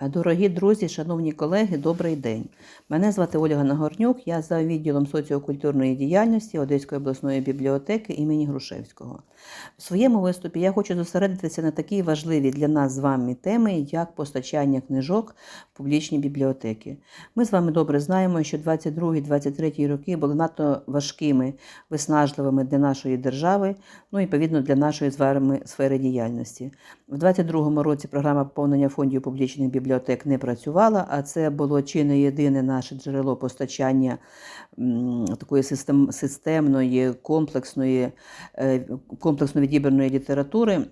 Дорогі друзі, шановні колеги, добрий день. Мене звати Ольга Нагорнюк, я за відділом соціокультурної діяльності Одеської обласної бібліотеки імені Грушевського. В своєму виступі я хочу зосередитися на такій важливій для нас з вами теми, як постачання книжок в публічні бібліотеки. Ми з вами добре знаємо, що 22-23 роки були надто важкими, виснажливими для нашої держави, ну і відповідно для нашої з вами сфери діяльності. В 22-му році програма поповнення фондів публічних бібліотек не працювала, а це було чи не єдине наше джерело постачання такої системної, комплексної, е, комплексно відібраної літератури.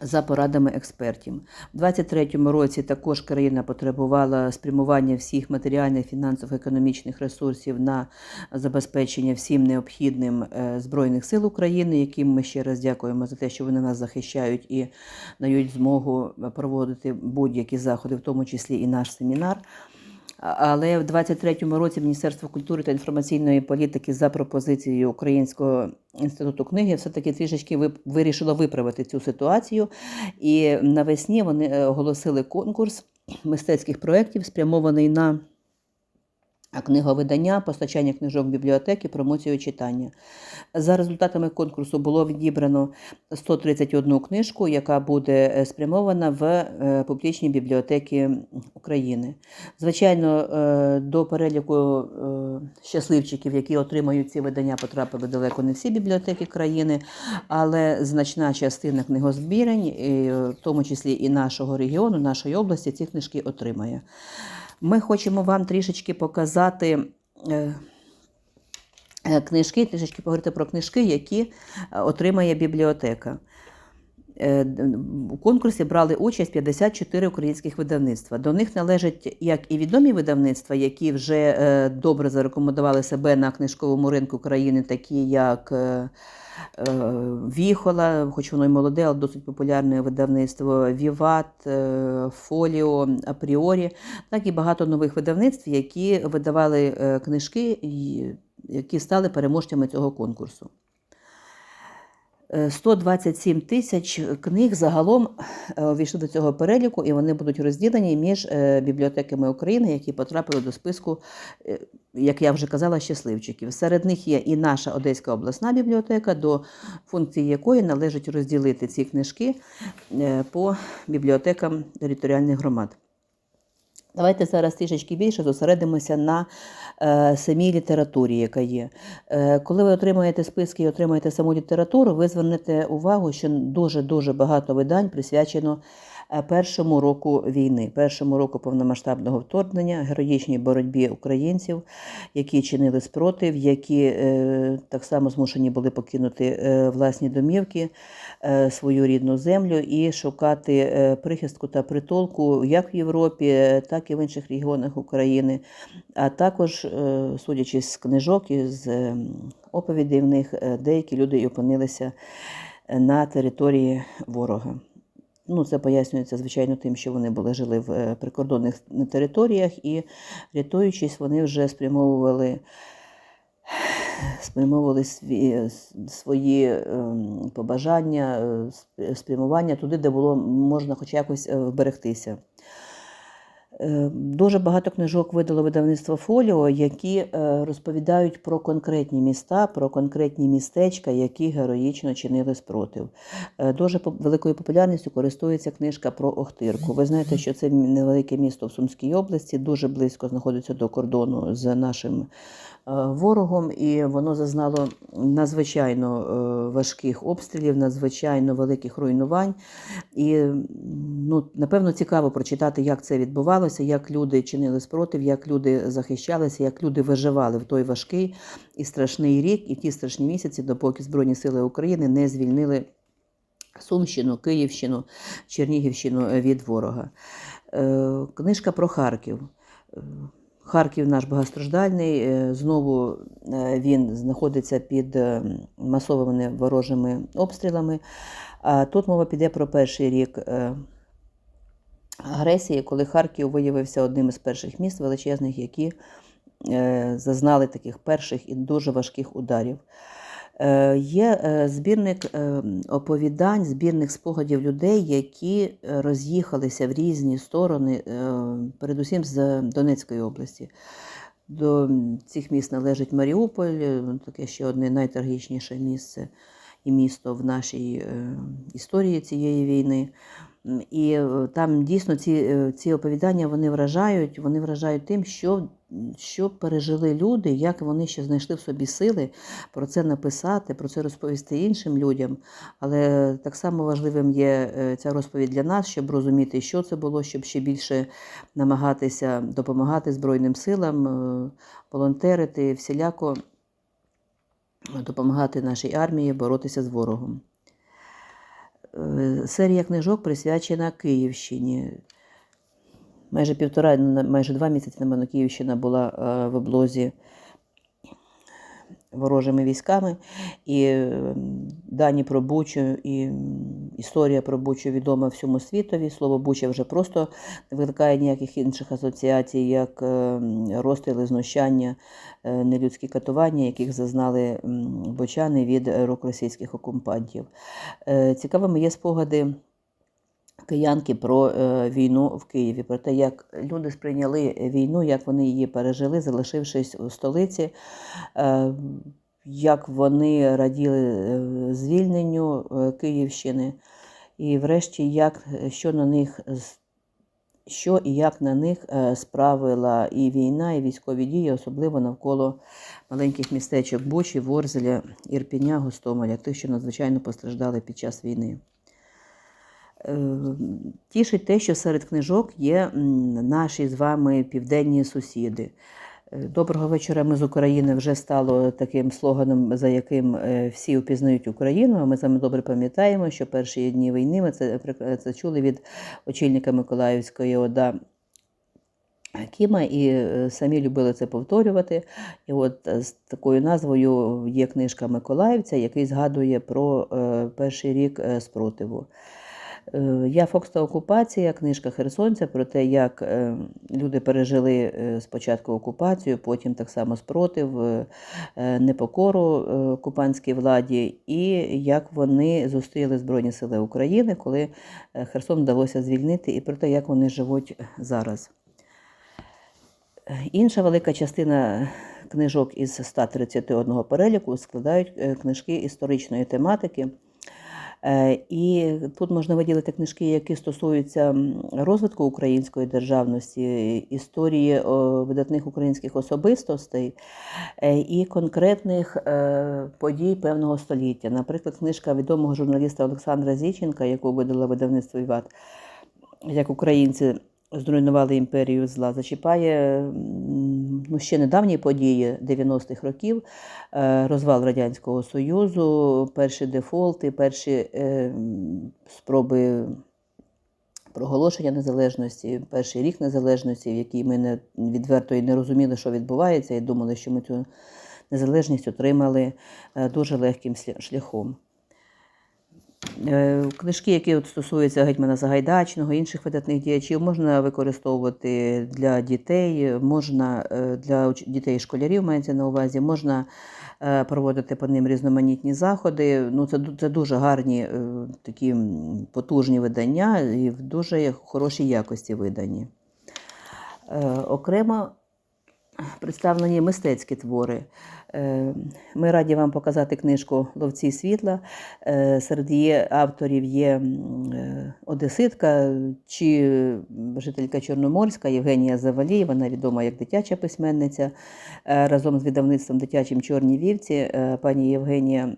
За порадами експертів. У 2023 році також країна потребувала спрямування всіх матеріальних, фінансових, економічних ресурсів на забезпечення всім необхідним е, Збройних сил України, яким ми ще раз дякуємо за те, що вони нас захищають і дають змогу проводити будь-які заходи, в тому числі і наш семінар. Але в 23-му році Міністерство культури та інформаційної політики за пропозицією Українського інституту книги все-таки трішечки вирішило виправити цю ситуацію. І навесні вони е, оголосили конкурс мистецьких проєктів, спрямований на книговидання, постачання книжок бібліотеки, промоцію читання. За результатами конкурсу було відібрано 131 книжку, яка буде е, спрямована в е, публічні бібліотеки України. Звичайно, е, до переліку щасливчиків, які отримають ці видання, потрапили далеко не всі бібліотеки країни, але значна частина книгозбірень, в тому числі і нашого регіону, нашої області, ці книжки отримає. Ми хочемо вам трішечки показати. е, е, Книжки, трішечки поговорити про книжки, які е, отримає бібліотека. У конкурсі брали участь 54 українських видавництва. До них належать як і відомі видавництва, які вже добре зарекомендували себе на книжковому ринку країни, такі як Віхола, хоч воно й молоде, але досить популярне видавництво, Віват, е, Фоліо, Апріорі, так і багато нових видавництв, які видавали е, книжки, які стали переможцями цього конкурсу. Е, 127 тисяч книг загалом е, увійшли до цього переліку, і вони будуть розділені між е, бібліотеками України, які потрапили до списку, е, як я вже казала, щасливчиків. Серед них є і наша Одеська обласна бібліотека, до функції якої належить розділити ці книжки по бібліотекам територіальних громад. Давайте зараз трішечки більше зосередимося на е, самій літературі, яка є. Е, коли ви отримаєте списки і отримаєте саму літературу, ви звернете увагу, що дуже-дуже багато видань присвячено першому року війни, першому року повномасштабного вторгнення, героїчній боротьбі українців, які чинили спротив, які е, так само змушені були покинути е, власні домівки, е, свою рідну землю і шукати е, прихистку та притулку як в Європі, е, так і в інших регіонах України. А також, е, судячи з книжок і з е, оповідей в них, е, деякі люди і опинилися е, на території ворога. Ну, це пояснюється, звичайно, тим, що вони були жили в е, прикордонних територіях і, рятуючись, вони вже спрямовували спрямовували свої, свої ем, побажання, е, спрямування туди, де було можна хоч якось е, вберегтися. Е, Дуже багато книжок видало видавництво Фоліо, які е, розповідають про конкретні міста, про конкретні містечка, які героїчно чинили спротив. Е, Дуже великою популярністю користується книжка про Охтирку. Ви знаєте, що це невелике місто в Сумській області, дуже близько знаходиться до кордону з нашим ворогом, і воно зазнало надзвичайно е, важких обстрілів, надзвичайно великих руйнувань. І ну, напевно цікаво прочитати, як це відбувалося, як люди чинили спротив, як люди захищалися, як люди виживали в той важкий і страшний рік, і в ті страшні місяці, допоки Збройні Сили України не звільнили. Сумщину, Київщину, Чернігівщину е, від ворога. Е, Книжка про Харків. Харків наш багатостраждальний. е, Знову е, він знаходиться під е, масовими ворожими обстрілами. Тут мова піде про перший рік агресії, коли Харків виявився одним із перших міст величезних, які зазнали таких перших і дуже важких ударів. Е, Є е, збірник е, оповідань, збірник спогадів людей, які роз'їхалися в різні сторони, передусім з Донецької області. До цих міст належить Маріуполь, таке ще одне найтрагічніше місце і місто в нашій е, історії цієї війни. І е, там дійсно ці, е, ці оповідання вони вражають, вони вражають тим, що, що пережили люди, як вони ще знайшли в собі сили про це написати, про це розповісти іншим людям. Але так само важливим є ця розповідь для нас, щоб розуміти, що це було, щоб ще більше намагатися допомагати Збройним силам, волонтерити, всіляко допомагати нашій армії боротися з ворогом. Е, Серія книжок присвячена Київщині. Майже півтора, майже два місяці, на мене Київщина була е, в облозі ворожими військами. І дані про Бучу, і історія про Бучу відома всьому світові. Слово Буча вже просто не викликає ніяких інших асоціацій, як е, розстріли, знущання, е, нелюдські катування, яких зазнали м, бучани від рук російських окупантів. Е, Цікавими є спогади киянки про війну в Києві, про те, як люди сприйняли війну, як вони її пережили, залишившись у столиці, як вони раділи е, звільненню е, Київщини, і врешті, як, що на них що і як на них е, справила і війна, і військові дії, особливо навколо маленьких містечок Бучі, Ворзеля, Ірпіня, Гостомеля, тих, що надзвичайно постраждали під час війни. Е, Тішить те, що серед книжок є наші з вами південні сусіди. Доброго вечора. Ми з України вже стало таким слоганом, за яким е, всі впізнають Україну. Ми вами добре пам'ятаємо, що перші дні війни ми це, це чули від очільника Миколаївської ОДА Кіма і е, самі любили це повторювати. І от е, з такою назвою є книжка Миколаївця, який згадує про перший рік спротиву. Е, Я Фокс та окупація, книжка Херсонця про те, як е, люди пережили е, спочатку окупацію, потім так само спротив, непокору окупантській владі, і як вони зустріли Збройні Сили України, коли Херсон вдалося звільнити, і про те, як вони живуть зараз. Інша велика частина книжок із 131 переліку складають книжки історичної тематики. Е, І тут можна виділити книжки, які стосуються розвитку української державності, історії видатних українських особистостей е, і конкретних е, подій певного століття. Наприклад, книжка відомого журналіста Олександра Зіченка, яку видало видавництво Іват, як українці зруйнували імперію зла, зачіпає ну, ще недавні події 90-х років, е, розвал Радянського Союзу, перші дефолти, перші е, спроби проголошення незалежності, перший рік незалежності, в якій ми не, відверто і не розуміли, що відбувається, і думали, що ми цю незалежність отримали е, дуже легким шляхом. Е, Книжки, які от стосуються гетьмана Загайдачного, інших видатних діячів, можна використовувати для дітей, можна е, для дітей-школярів мається на увазі, можна е, проводити по ним різноманітні заходи. Ну, це, це дуже гарні такі потужні видання і в дуже хорошій якості видані. Окремо представлені мистецькі твори. Е, Ми раді вам показати книжку Ловці світла. Е, Серед її авторів є е, одеситка чи жителька Чорноморська Євгенія Завалій, вона відома як дитяча письменниця. Разом з видавництвом дитячим Чорні вівці пані Євгенія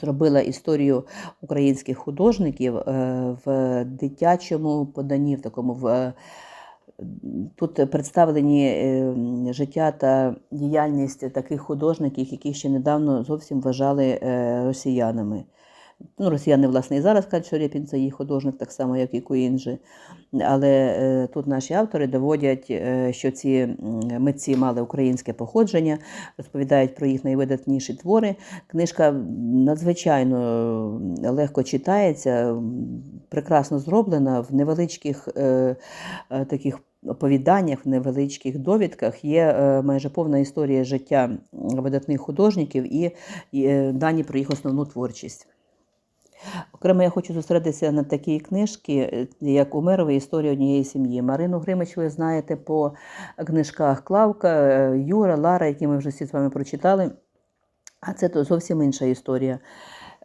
зробила історію українських художників в дитячому поданні, в такому в. Тут представлені е, життя та діяльність таких художників, яких ще недавно зовсім вважали е, росіянами. Ну, росіяни, власне, і зараз кажуть, що Рєпін це їх художник, так само, як і Куінджи. Але е, тут наші автори доводять, що ці митці мали українське походження, розповідають про їх найвидатніші твори. Книжка надзвичайно легко читається, прекрасно зроблена в невеличких таких оповіданнях, в невеличких довідках є е, майже повна історія життя видатних художників і, е, дані про їх основну творчість. Окремо я хочу зосередитися на такій книжці, е, як Умерова історія однієї сім'ї. Марину Гримич ви знаєте по книжках Клавка, Юра, Лара, які ми вже всі з вами прочитали. А це то зовсім інша історія.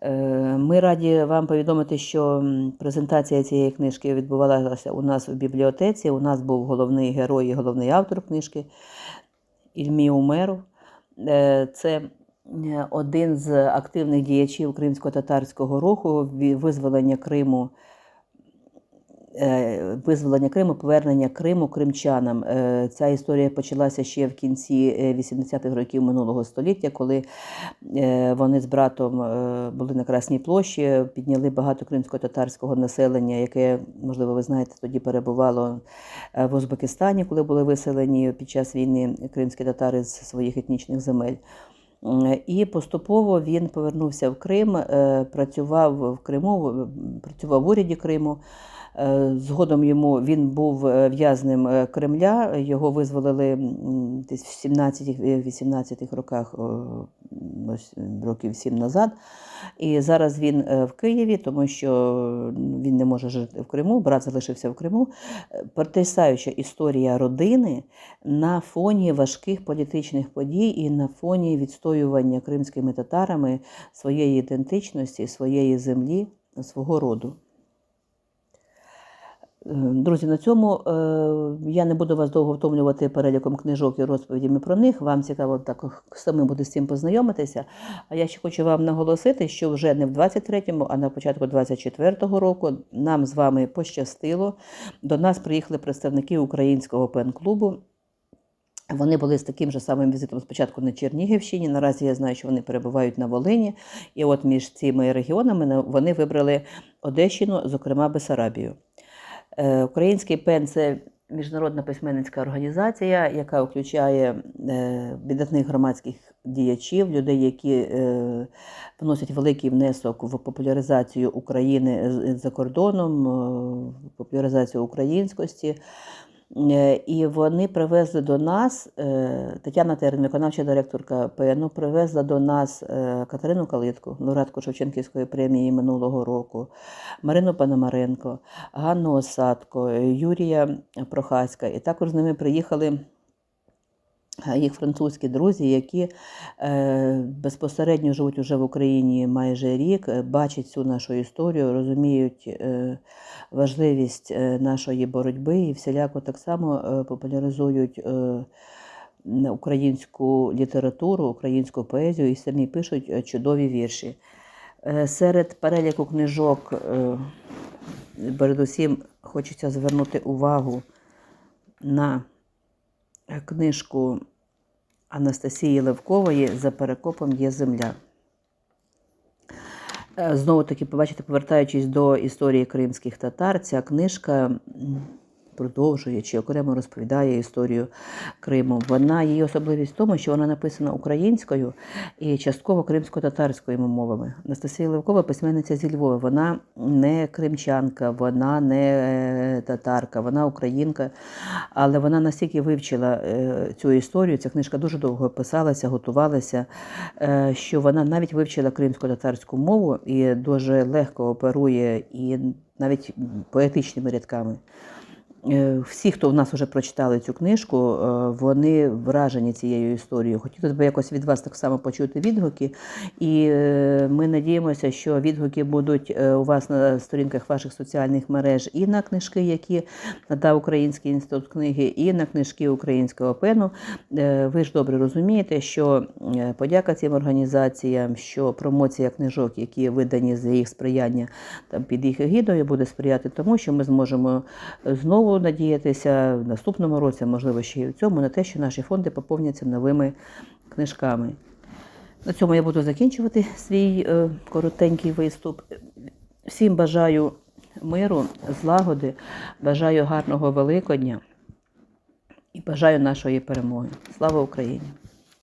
Е, Ми раді вам повідомити, що презентація цієї книжки відбувалася у нас в бібліотеці. У нас був головний герой і головний автор книжки Ільмі Умеров. Е, Це е, один з активних діячів кримсько-татарського руху визволення Криму. Е, Визволення Криму, повернення Криму кримчанам. Е, Ця історія почалася ще в кінці е, 80-х років минулого століття, коли е, вони з братом е, були на Красній площі, підняли багато кримсько-татарського населення, яке, можливо, ви знаєте, тоді перебувало е, в Узбекистані, коли були виселені під час війни кримські татари з своїх етнічних земель. І поступово він повернувся в Крим, е, працював в Криму, працював в уряді Криму. Е, Згодом йому він був е, в'язнем е, Кремля. Його визволили десь в 17-18 роках, років сім назад. І зараз він в Києві, тому що він не може жити в Криму, брат залишився в Криму. Потрясаюча історія родини на фоні важких політичних подій і на фоні відстоювання кримськими татарами своєї ідентичності, своєї землі, свого роду. Е, Друзі, на цьому е, я не буду вас довго втомлювати переліком книжок і розповідями про них. Вам цікаво так самим буде з цим познайомитися. А я ще хочу вам наголосити, що вже не в 23-му, а на початку 24-го року нам з вами пощастило. До нас приїхали представники українського пен-клубу. Вони були з таким же самим візитом спочатку на Чернігівщині. Наразі я знаю, що вони перебувають на Волині. І от між цими регіонами вони вибрали Одещину, зокрема Бесарабію. Е, Український пен це міжнародна письменницька організація, яка включає е, видатних громадських діячів, людей, які е, вносять великий внесок в популяризацію України за кордоном, е, в популяризацію українськості. Е, І вони привезли до нас е, Тетяна Терн, виконавча директорка ПНУ, привезла до нас е, Катерину Калитку, лауреатку Шевченківської премії минулого року, Марину Пономаренко, Ганну Осадко, Юрія Прохаська. І також з ними приїхали їх французькі друзі, які е, безпосередньо живуть уже в Україні майже рік, е, бачать цю нашу історію, розуміють е, важливість е, нашої боротьби і всіляко так само е, популяризують е, українську літературу, українську поезію і самі пишуть е, чудові вірші. Е, Серед переліку книжок, е, передусім, хочеться звернути увагу на книжку Анастасії Левкової За перекопом є земля. Е, Знову таки, побачите, повертаючись до історії кримських татар, ця книжка продовжує чи окремо розповідає історію Криму. Вона її особливість в тому, що вона написана українською і частково кримсько-татарською мовами. Анастасія Левкова письменниця зі Львова. Вона не кримчанка, вона не е, татарка, вона українка, але вона настільки вивчила е, цю історію. Ця книжка дуже довго писалася, готувалася, е, що вона навіть вивчила кримсько-татарську мову і дуже легко оперує і навіть поетичними рядками. Е, Всі, хто в нас вже прочитали цю книжку, е, вони вражені цією історією. Хотілося б якось від вас так само почути відгуки. І е, ми надіємося, що відгуки будуть у вас на сторінках ваших соціальних мереж і на книжки, які надав Український інститут книги, і на книжки українського пену. Ви ж добре розумієте, що подяка цим організаціям, що промоція книжок, які видані за їх сприяння там під їх егідою, буде сприяти тому, що ми зможемо знову надіятися в наступному році, можливо ще й в цьому, на те, що наші фонди поповняться новими книжками. На цьому я буду закінчувати свій е, коротенький виступ. Всім бажаю миру, злагоди, бажаю гарного Великодня і бажаю нашої перемоги. Слава Україні!